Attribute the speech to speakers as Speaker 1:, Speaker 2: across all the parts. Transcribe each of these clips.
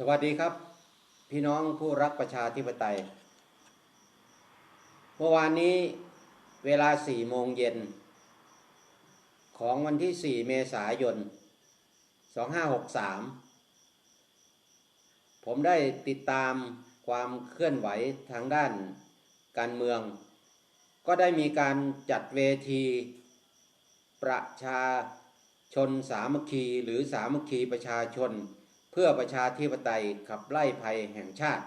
Speaker 1: สวัสดีครับ พี่น้องผู้รักประชาธิปไตย เมื่อวานนี้เวลาสี่โมงเย็น ของวันที่4เมษายน2563ผมได้ติดตามความเคลื่อนไหวทางด้านการเมือง ก็ได้มีการจัดเวที ประชาชนสามัคคีหรือสามัคคีประชาชน พื่อประชาธิปไตยขับไล่ภัยแห่งชาติ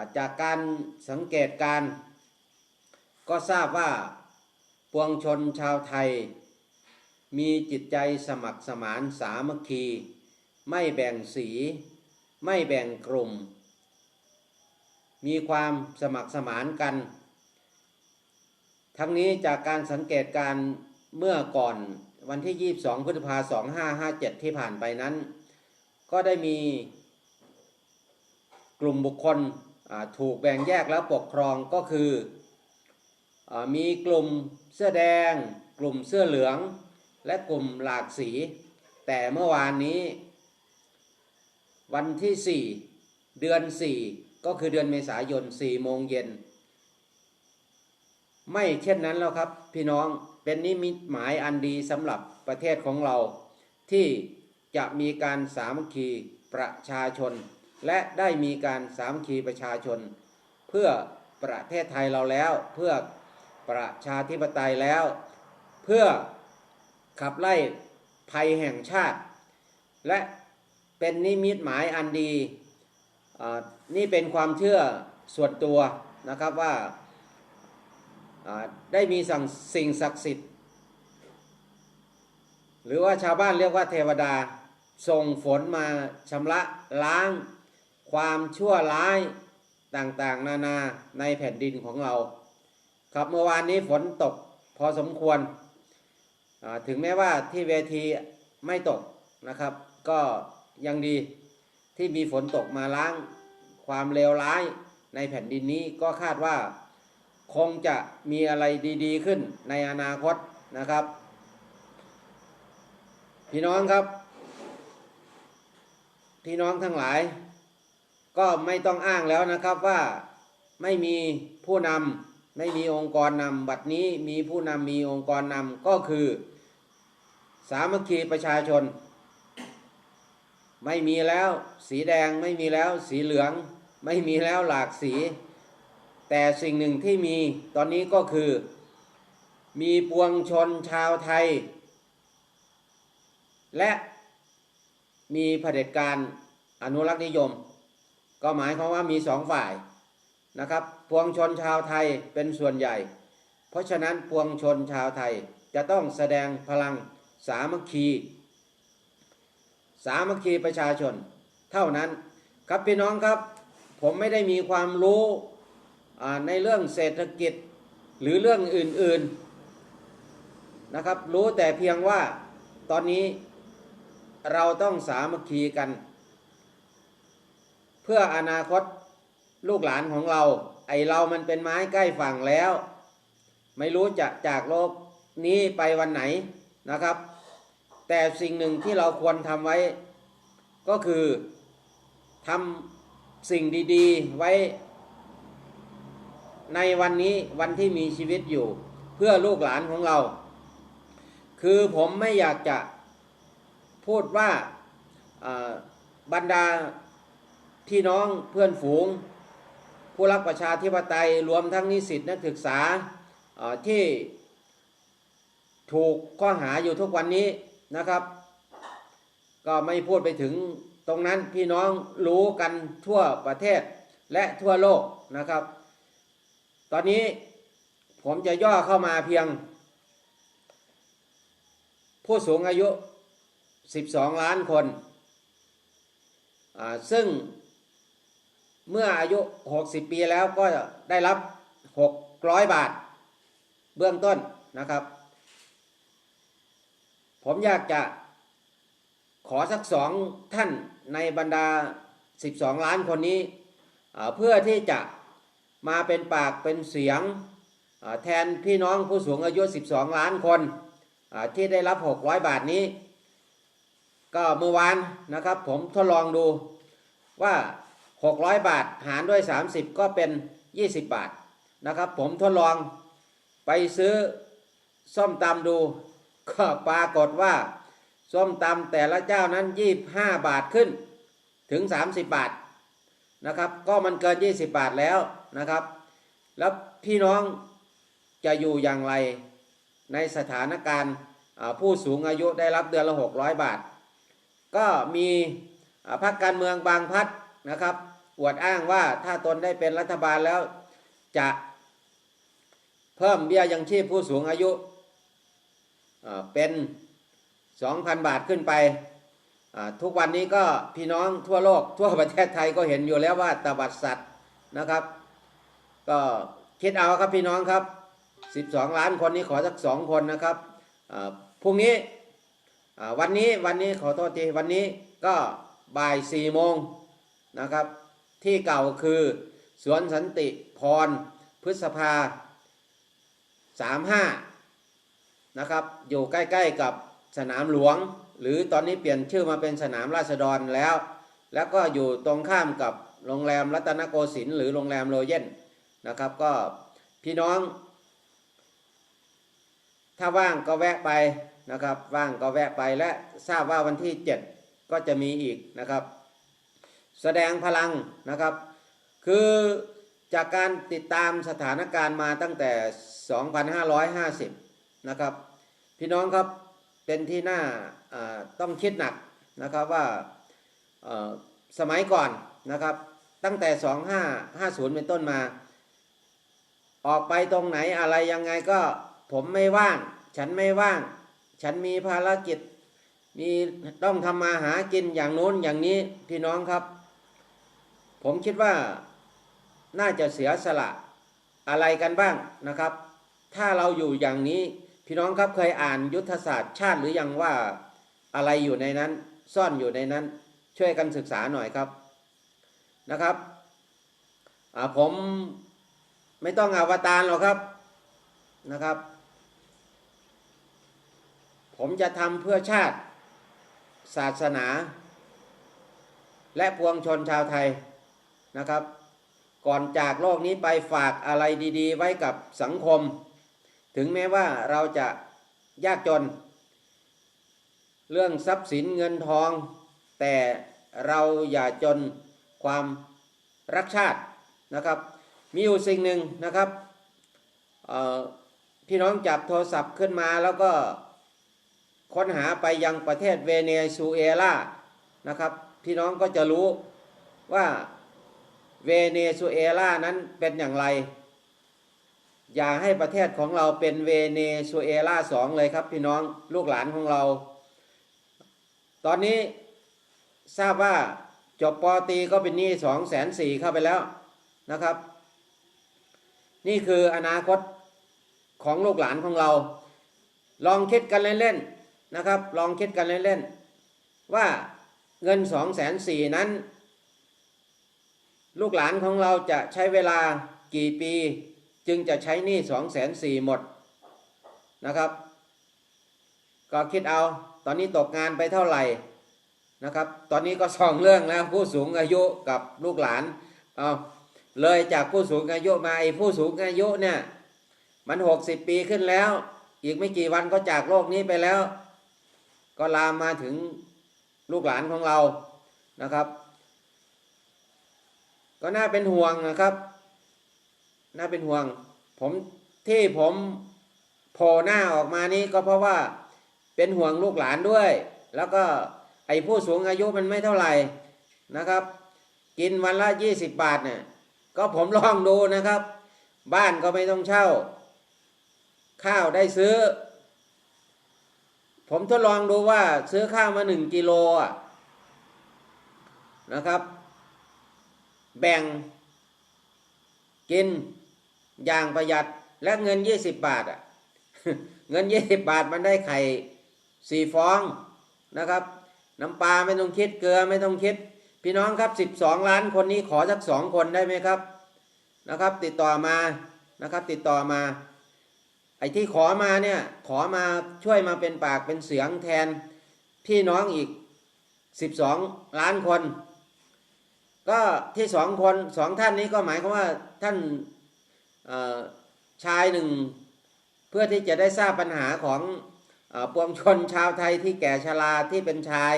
Speaker 1: าจากการสังเกตการก็ทราบว่าปวงชนชาวไทย มีจิตใจสมัครสมานสามัคคี ไม่แบ่งสี ไม่แบ่งกลุ่ม มีความสมัครสมานกัน ทั้งนี้จากการสังเกตการเมื่อก่อนวันที่ 22 พฤษภาคม 2557 ที่ผ่านไปนั้น ก็ได้มีกลุ่มบุคคลถูกแบ่งแยกแล้วปกครองก็คืออมีกลุ่มเสื้อแดง กลุ่มเสื้อเหลือง และกลุ่มหลากสี แต่เมื่อวานนี้ วันที่ 4 เดือน 4 ก็คือเดือนเมษายน4โมงเย็น ไม่เช่นนั้นแล้วครับพี่น้องเป็นนิมิตหมายอันดีสำหรับประเทศของเราที่ จะมีการสามัคคีประชาชน และได้มีการสามัคคีประชาชน เพื่อประเทศไทยเราแล้ว เพื่อประชาธิปไตยแล้ว เพื่อขับไล่ภัยแห่งชาติ และเป็นนิมิตหมายอันดีนี่เป็นความเชื่อส่วนตัวนะครับว่าอ่าได้มีสั่งสิ่งศักดิ์สิทธิ์ หรือว่าชาวบ้านเรียกว่าเทวดา ส่งฝนมาชำระล้าง ความชั่วร้ายต่างๆ นานาในแผ่นดินของเรา ครับเมื่อวานนี้ฝนตกพอสมควร ถึงแม้ว่าที่เวทีไม่ตกนะครับ ก็ยังดีที่มีฝนตกมาล้างความเลวร้ายในแผ่นดินนี้ก็คาดว่าคงจะมีอะไรดีๆขึ้นในอนาคตนะครับ พี่น้องครับ พี่น้องทั้งหลาย ก็ไม่ต้องอ้างแล้วนะครับว่าไม่มีผู้นำไม่มีองค์กรนำบัดนี้มีผู้นำมีองค์กรนำก็คือ สามัคคีประชาชน ไม่มีแล้วสีแดงไม่มีแล้วสีเหลือง ไม่มีแล้วหลากสี แต่สิ่งหนึ่งที่มีตอนนี้ก็คือ มีปวงชนชาวไทย และ มีเผด็จการอนุรักษ์นิยม ก็หมายความว่ามีสองฝ่ายนะครับปวงชนชาวไทยเป็นส่วนใหญ่ เพราะฉะนั้นปวงชนชาวไทยจะต้องแสดงพลังสามัคคี สามัคคีประชาชน เท่านั้นครับพี่น้องครับ ผมไม่ได้มีความรู้ในเรื่องเศรษฐกิจหรือเรื่องอื่นๆนะครับ รู้แต่เพียงว่าตอนนี้ เราต้องสามัคคีกัน เพื่ออนาคตลูกหลานของเรา ไอเรามันเป็นไม้ใกล้ฝั่งแล้ว ไม่รู้จะจากโลกนี้ไปวันไหนนะครับ แต่สิ่งหนึ่งที่เราควรทำไว้ ก็คือทำสิ่งดีๆไว้ ในวันนี้วันที่มีชีวิตอยู่ เพื่อลูกหลานของเรา คือผมไม่อยากจะ พูดว่าบรรดาพี่น้องเพื่อนฝูง ผู้รักประชาธิปไตยรวมทั้งนิสิตนักศึกษาที่ถูกข้อหาอยู่ทุกวันนี้นะครับ ก็ไม่พูดไปถึงตรงนั้นพี่น้องรู้กันทั่วประเทศและทั่วโลกนะครับ ตอนนี้ผมจะย่อเข้ามาเพียง ผู้สูงอายุ 12 ล้านคน ซึ่งเมื่ออายุ 60 ปีแล้วก็ได้รับ 600 บาท เบื้องต้นนะครับ ผมอยากจะขอสักสองท่านในบรรดา 12 ล้านคนนี้ เพื่อที่จะมาเป็นปากเป็นเสียงแทนพี่น้องผู้สูงอายุ 12 ล้านคนที่ได้รับ 600 บาทนี้ ก็เมื่อวานนะครับ ผมทดลองดูว่า 600 บาทหารด้วย 30 ก็เป็น 20 บาทนะครับ ผมทดลองไปซื้อส้มตำดู ก็ปรากฏว่าส้มตำแต่ละเจ้านั้น 25 บาทขึ้นถึง 30 บาทนะครับ ก็มันเกิน 20 บาทแล้วนะครับ แล้วพี่น้องจะอยู่อย่างไรในสถานการณ์ผู้สูงอายุได้รับเดือนละ 600 บาท ก็มีพรรคการเมืองบางพักนะครับอวดอ้างว่าถ้าตนได้เป็นรัฐบาลแล้วจะเพิ่มเบี้ยยังชีพผู้สูงอายุเป็น 2,000 บาทขึ้นไปทุกวันนี้ก็พี่น้องทั่วโลก ทั่วประเทศไทยก็เห็นอยู่แล้วว่าตบัดสัตว์นะครับ ก็คิดเอาครับพี่น้องครับ 12 ล้านคนนี้ขอสักสองคนนะครับพรุ่งนี้ วันนี้วันนี้ขอโทษทีวันนี้ก็บ่ายสี่โมงนะครับ ที่เก่าคือสวนสันติพรพฤษภา35นะครับ อยู่ใกล้ๆกับสนามหลวง หรือตอนนี้เปลี่ยนชื่อมาเป็นสนามราษฎรแล้ว แล้วก็อยู่ตรงข้ามกับโรงแรมรัตนโกสินทร์หรือโรงแรมโรเยนนะครับ ก็พี่น้อง ถ้าว่างก็แวะไป นะครับ ว่างก็แวะไปและทราบว่าวันที่ 7 ก็จะมีอีกนะครับ แสดงพลังนะครับ คือจากการติดตามสถานการณ์มาตั้งแต่ 2550 นะครับ พี่น้องครับเป็นที่น่าต้องคิดหนักนะครับว่าสมัยก่อนนะครับตั้งแต่ 2550 เป็นต้นมา ออกไปตรงไหนอะไรยังไงก็ผมไม่ว่าง ฉันไม่ว่าง ฉันมีภารกิจ มีต้องทำมาหากินอย่างโน้นอย่างนี้พี่น้องครับ ผมคิดว่าน่าจะเสียสละอะไรกันบ้างนะครับ ถ้าเราอยู่อย่างนี้ พี่น้องครับเคยอ่านยุทธศาสตร์ชาติหรือยังว่าอะไรอยู่ในนั้น ซ่อนอยู่ในนั้น ช่วยกันศึกษาหน่อยครับนะครับผมไม่ต้องอวตารหรอกครับนะครับ ผมจะทำเพื่อชาติ ศาสนา และปวงชนชาวไทยนะครับ ก่อนจากโลกนี้ไปฝากอะไรดีๆ ไว้กับสังคม ถึงแม้ว่าเราจะยากจน เรื่องทรัพย์สินเงินทอง แต่เราอย่าจนความรักชาตินะครับ มีอยู่สิ่งหนึ่งนะครับพี่น้องจับโทรศัพท์ขึ้นมาแล้วก็ ค้นหาไปยังประเทศเวเนซุเอลานะครับพี่น้องก็จะรู้ว่าเวเนซุเอลานั้นเป็นอย่างไร อย่าให้ประเทศของเราเป็นเวเนซุเอลาสองเลยครับ พี่น้องลูกหลานของเรา ตอนนี้ทราบว่าจบปอตีก็เป็นหนี้สองแสนสี่เข้าไปแล้วนะครับ นี่คืออนาคตของลูกหลานของเรา ลองคิดกันเล่นๆ นะครับ ลองคิดกันเล่นๆว่าเงินสองแสนสี่นั้น ลูกหลานของเราจะใช้เวลากี่ปี จึงจะใช้หนี้สองแสนสี่หมดนะครับ ก็คิดเอาตอนนี้ตกงานไปเท่าไหร่นะครับ ตอนนี้ก็สองเรื่องแล้วผู้สูงอายุกับลูกหลานเอาเลยจากผู้สูงอายุมาไอ้ผู้สูงอายุเนี่ยมันหกสิบปีขึ้นแล้ว อีกไม่กี่วันก็จากโลกนี้ไปแล้ว ก็ลามมาถึงลูกหลานของเรานะครับ ก็น่าเป็นห่วงนะครับ น่าเป็นห่วง ผมที่ผมโผล่หน้าออกมานี้ก็เพราะว่าเป็นห่วงลูกหลานด้วย แล้วก็ไอ้ผู้สูงอายุมันไม่เท่าไหร่นะครับ กินวันละยี่สิบบาทเนี่ยก็ผมลองดูนะครับ บ้านก็ไม่ต้องเช่า ข้าวได้ซื้อ ผมทดลองดูว่าซื้อข้าวมาหนึ่งกิโลอะนะครับ แบ่งกินอย่างประหยัดและเงินยี่สิบบาทอะเงินยี่สิบบาทมันได้ไข่สี่ฟองนะครับ น้ำปลาไม่ต้องคิดเกลือไม่ต้องคิด พี่น้องครับสิบสองล้านคนนี้ขอสักสองคนได้ไหมครับนะครับ ติดต่อมานะครับ ติดต่อมา ไอ้ที่ขอมาเนี่ย ขอมาช่วยมาเป็นปากเป็นเสียงแทนพี่น้องอีกสิบสองล้านคน ก็ที่สองคนสองท่านนี้ก็หมายความว่าท่านชายหนึ่ง เพื่อที่จะได้ทราบปัญหาของอปวงชนชาวไทยที่แก่ชราที่เป็นชาย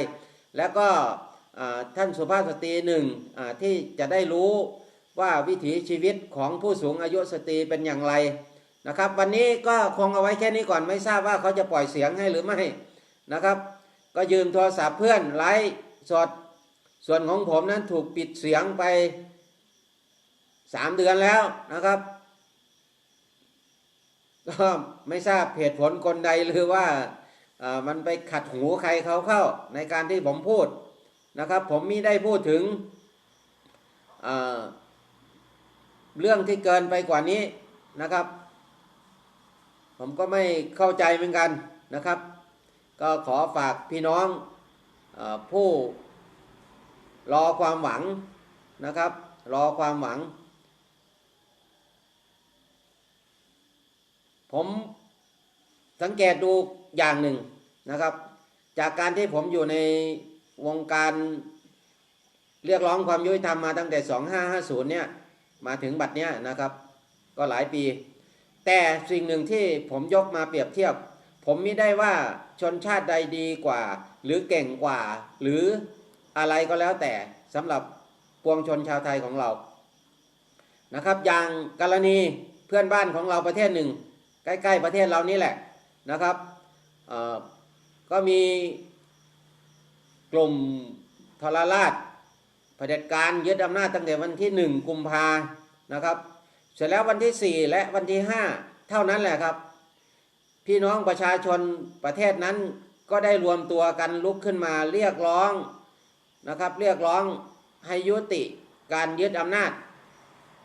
Speaker 1: แล้วก็ท่านสุภาพสตรีหนึ่งที่จะได้รู้ว่าวิถีชีวิตของผู้สูงอายุสตรีเป็นอย่างไร นะครับ วันนี้ก็คงเอาไว้แค่นี้ก่อนไม่ทราบว่าเขาจะปล่อยเสียงให้หรือไม่นะครับ ก็ยืมโทรศัพท์เพื่อนไลฟ์สดส่วนของผมนั้นถูกปิดเสียงไปสามเดือนแล้วนะครับก็ไม่ทราบเหตุผลคนใดหรือว่ามันไปขัดหูใครเขาเข้าในการที่ผมพูดนะครับ ผมมิได้พูดถึงเรื่องที่เกินไปกว่านี้นะครับ ผมก็ไม่เข้าใจเหมือนกันนะครับ ก็ขอฝากพี่น้องออผู้รอความหวังนะครับ รอความหวัง ผมสังเกตดูอย่างหนึ่งนะครับ จากการที่ผมอยู่ในวงการเรียกร้องความยุติธรรมมาตั้งแต่ 2550 เนี่ย มาถึงบัดเนี้ยนะครับ ก็หลายปี แต่สิ่งหนึ่งที่ผมยกมาเปรียบเทียบ ผมไม่ได้ว่าชนชาติใดดีกว่า หรือเก่งกว่า หรืออะไรก็แล้วแต่สำหรับปวงชนชาวไทยของเรานะครับ อย่างกรณีเพื่อนบ้านของเราประเทศหนึ่ง ใกล้ๆประเทศเรานี่แหละนะครับก็มีกลุ่มทรราชเผด็จการยึดอำนาจตั้งแต่วันที่หนึ่งกุมภานะครับ เสร็จแล้ววันที่สี่และวันที่ห้าเท่านั้นแหละครับ พี่น้องประชาชนประเทศนั้นก็ได้รวมตัวกันลุกขึ้นมาเรียกร้องนะครับ เรียกร้องให้ยุติการยึดอำนาจ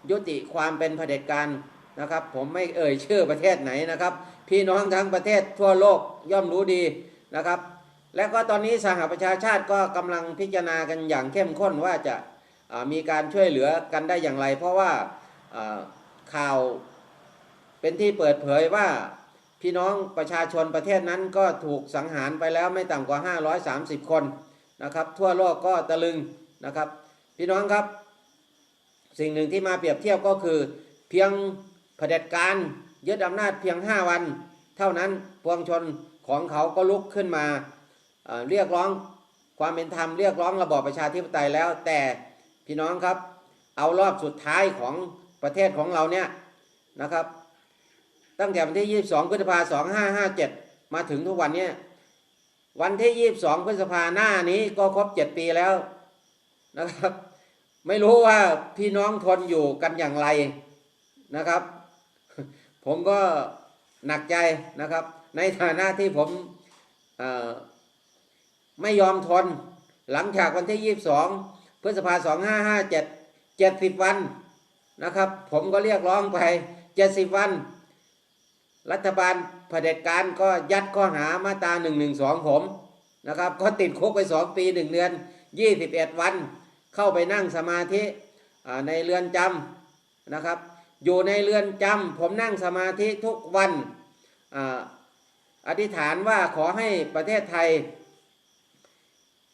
Speaker 1: ยุติความเป็นเผด็จการนะครับ ผมไม่เอ่ยชื่อประเทศไหนนะครับ พี่น้องทั้งประเทศทั่วโลกย่อมรู้ดีนะครับ และก็ตอนนี้สหประชาชาติก็กำลังพิจารณากันอย่างเข้มข้นว่าจะมีการช่วยเหลือกันได้อย่างไร เพราะว่า ข่าว เป็นที่เปิดเผยว่าพี่น้องประชาชนประเทศนั้นก็ถูกสังหารไปแล้วไม่ต่ำกว่า 530 คนนะครับ ทั่วโลกก็ตะลึงนะครับ พี่น้องครับ สิ่งหนึ่งที่มาเปรียบเทียบก็คือ เพียงเผด็จการยึดอำนาจเพียง 5 วัน เท่านั้นปวงชนของเขาก็ลุกขึ้นมาเเรียกร้องความเป็นธรรมเรียกร้องระบอบประชาธิปไตยแล้ว แต่พี่น้องครับ เอารอบสุดท้ายของ ประเทศของเราเนี่ยนะครับ ตั้งแต่วันที่ 22 พฤษภาคม2557มาถึงทุกวันเนี้วันที่ 22 พฤษภาหน้านี้ก็ครบ7ปีแล้วนะครับ ไม่รู้ว่าพี่น้องทนอยู่กันอย่างไรนะครับ ผมก็หนักใจนะครับ ในฐานะที่ผมไม่ยอมทนหลังจากวันที่ 22 พฤษภาคม2557 70 วัน นะครับ ผมก็เรียกร้องไป70วัน รัฐบาลเผด็จการก็ยัดข้อหามาตรา112ผมนะครับ ก็ติดคุกไป2ปี1เดือน21วัน เข้าไปนั่งสมาธิในเรือนจำนะครับ อยู่ในเรือนจำผมนั่งสมาธิทุกวันออธิษฐานว่าขอให้ประเทศไทย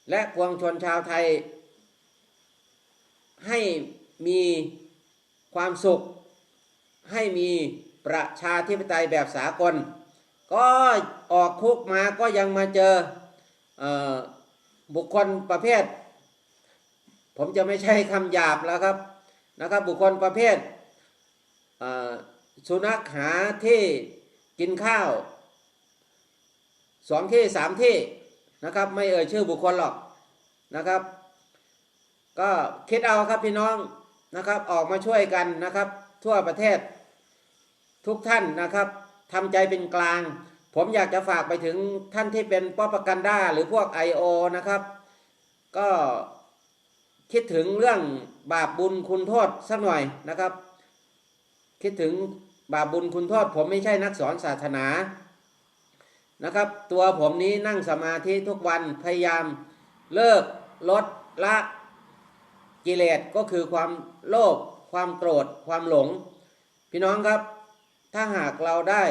Speaker 1: และปวงชนชาวไทยให้มี ความสุขให้มีประชาธิปไตยแบบสากล ก็ออกคุกมาก็ยังมาเจอเออบุคคลประเภท ผมจะไม่ใช่คำหยาบแล้วครับนะครับ บุคคลประเภทเสุนัขหาที่กินข้าวสองที่สามที่นะครับ ไม่เอ่ยชื่อบุคคลหรอกนะครับ ก็คิดเอาครับพี่น้อง นะครับออกมาช่วยกันนะครับ ทั่วประเทศทุกท่านนะครับทำใจเป็นกลาง ผมอยากจะฝากไปถึงท่านที่เป็นป้อปกันด้าหรือพวก I.O. นะครับ ก็คิดถึงเรื่องบาปบุญคุณโทษสักหน่อยนะครับ คิดถึงบาปบุญคุณโทษ ผมไม่ใช่นักสอนศาสนานะครับ ตัวผมนี้นั่งสมาธิทุกวันพยายามเลิกลดละ กิเลสก็คือความโลภความโกรธ ความหลง พี่น้องครับ ถ้าหากเราได้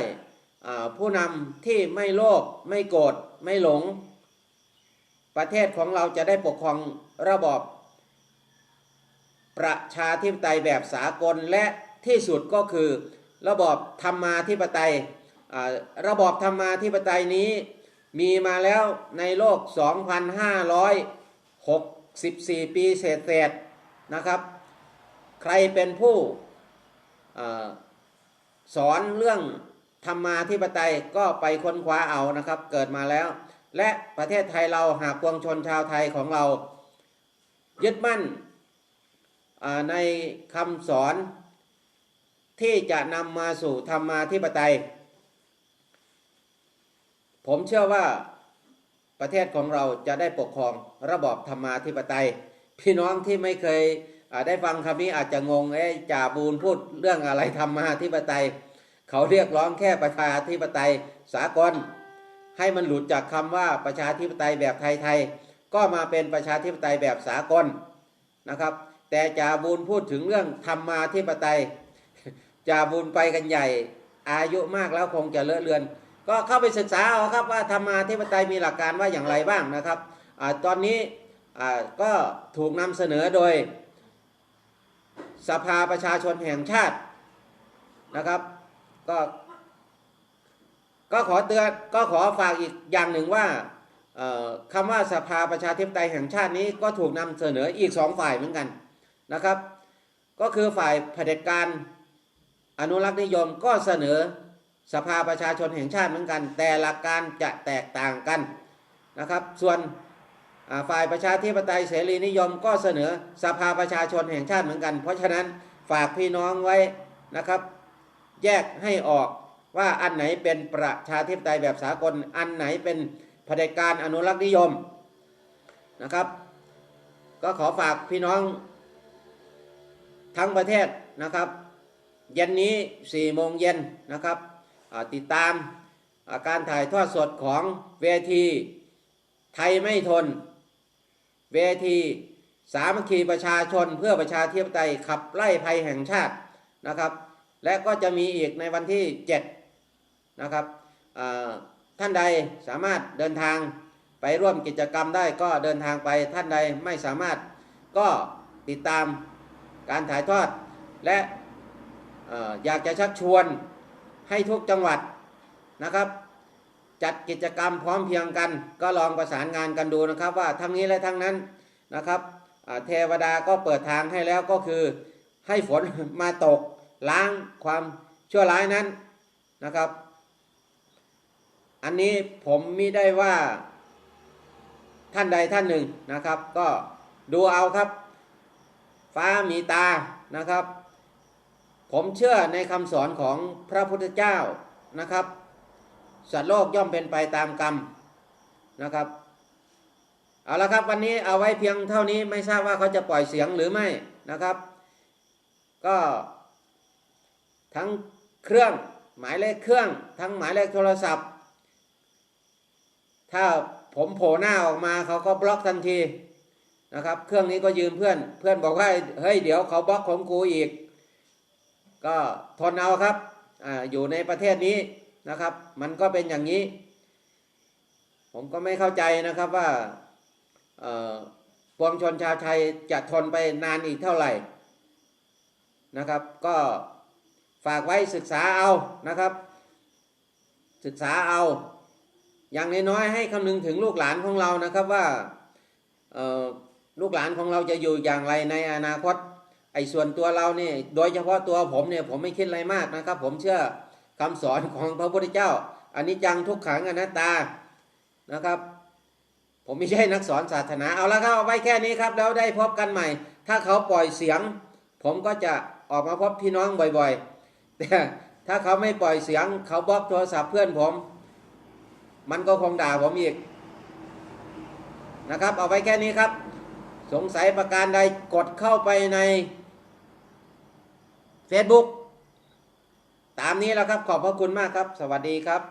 Speaker 1: ผู้นำที่ไม่โลภไม่โกรธไม่หลง ประเทศของเราจะได้ปกครองระบอบประชาธิปไตยแบบสากลและที่สุดก็คือระบอบธรรมาธิปไตยระบอบธรรมาธิปไตยนี้มีมาแล้วในโลก 2,564 ปีเศษ นะครับ ใครเป็นผู้อสอนเรื่องธรรมาธิปไตยก็ไปค้นคว้าเอานะครับ เกิดมาแล้ว และประเทศไทยเราหากปวงชนชาวไทยของเรา ยึดมั่นในคำสอนที่จะนำมาสู่ธรรมาธิปไตย ผมเชื่อว่าประเทศของเราจะได้ปกครองระบอบธรรมาธิปไตย พี่น้องที่ไม่เคยได้ฟังคำนี้อาจจะงงเอ๊จ่าบูนพูดเรื่องอะไรธรรมาธิปไตย เขาเรียกร้องแค่ประชาธิปไตยสากล ให้มันหลุดจากคำว่าประชาธิปไตยแบบไทยๆก็มาเป็นประชาธิปไตยแบบสากลนะครับ แต่จ่าบูนพูดถึงเรื่องธรรมาธิปไตยจ่าบุญไปกันใหญ่ อายุมากแล้วคงจะเลอะเลือน ก็เข้าไปศึกษาเอาครับว่าธรรมาธิปไตยมีหลักการว่าอย่างไรบ้างนะครับอตอนนี้ ก็ถูกนำเสนอโดยสภาประชาชนแห่งชาตินะครับ ก็ก็ขอเตือนก็ขอฝากอีกอย่างหนึ่งว่าคำว่าสภาประชาธิปไตยแห่งชาตินี้ก็ถูกนำเสนออีกสองฝ่ายเหมือนกันนะครับ ก็คือฝ่ายเผด็จการอนุรักษ์นิยมก็เสนอสภาประชาชนแห่งชาติเหมือนกัน แต่หลักการจะแตกต่างกันนะครับ ส่วน ฝ่ายประชาธิปไตยเสรีนิยมก็เสนอสภาประชาชนแห่งชาติเหมือนกัน เพราะฉะนั้นฝากพี่น้องไว้นะครับ แยกให้ออกว่าอันไหนเป็นประชาธิปไตยแบบสากล อันไหนเป็นเผด็จการอนุรักษ์นิยมนะครับ ก็ขอฝากพี่น้องทั้งประเทศนะครับ เย็นนี้4โมงเย็นนะครับติดตามการถ่ายทอดสดของเวทีไทยไม่ทน เวทีสามัคคีประชาชนเพื่อประชาธิปไตยขับไล่ภัยแห่งชาตินะครับ และก็จะมีอีกในวันที่7นะครับท่านใดสามารถเดินทางไปร่วมกิจกรรมได้ก็เดินทางไปท่านใดไม่สามารถก็ติดตามการถ่ายทอด และอออยากจะชักชวนให้ทุกจังหวัดนะครับ จัดกิจกรรมพร้อมเพียงกัน ก็ลองประสานงานกันดูนะครับ ว่าทั้งนี้และทั้งนั้นนะครับเทวดาก็เปิดทางให้แล้วก็คือให้ฝนมาตกล้างความชั่วร้ายนั้นนะครับ อันนี้ผมมิได้ว่าท่านใดท่านหนึ่งนะครับ ก็ดูเอาครับ ฟ้ามีตานะครับ ผมเชื่อในคำสอนของพระพุทธเจ้านะครับ สัตว์โลกย่อมเป็นไปตามกรรมนะครับเอาละครับวันนี้เอาไว้เพียงเท่านี้ไม่ทราบว่าเขาจะปล่อยเสียงหรือไม่นะครับ ก็ทั้งเครื่องหมายเลขเครื่อง ทั้งหมายเลขโทรศัพท์ ถ้าผมโผล่หน้าออกมาเขาก็บล็อกทันทีนะครับ เครื่องนี้ก็ยืมเพื่อน เพื่อนบอกว่าเฮ้ยเดี๋ยวเขาบล็อกของกูอีก ก็ทนเอาครับออยู่ในประเทศนี้ นะครับ มันก็เป็นอย่างนี้ ผมก็ไม่เข้าใจนะครับว่าปวงชนชาวไทยจะทนไปนานอีกเท่าไหร่นะครับ ก็ฝากไว้ศึกษาเอานะครับ ศึกษาเอา อย่างน้อยๆให้คำนึงถึงลูกหลานของเรานะครับว่าลูกหลานของเราจะอยู่อย่างไรในอนาคตไอ้ส่วนตัวเราเนี่ยโดยเฉพาะตัวผมเนี่ยผมไม่คิดอะไรมากนะครับ ผมเชื่อ คำสอนของพระพุทธเจ้าอันนี้จังทุกขังอนัตตานะครับ ผมไม่ใช่นักสอนศาสนาเอาละครับเอาไว้แค่นี้ครับ แล้วได้พบกันใหม่ ถ้าเขาปล่อยเสียง ผมก็จะออกมาพบพี่น้องบ่อยๆแต่ถ้าเขาไม่ปล่อยเสียง เขาบล็อกโทรศัพท์เพื่อนผม มันก็คงด่าผมอีกนะครับ เอาไว้แค่นี้ครับ สงสัยประการใดกดเข้าไปใน Facebook ตามนี้แล้วครับขอบพระคุณมากครับ สวัสดีครับ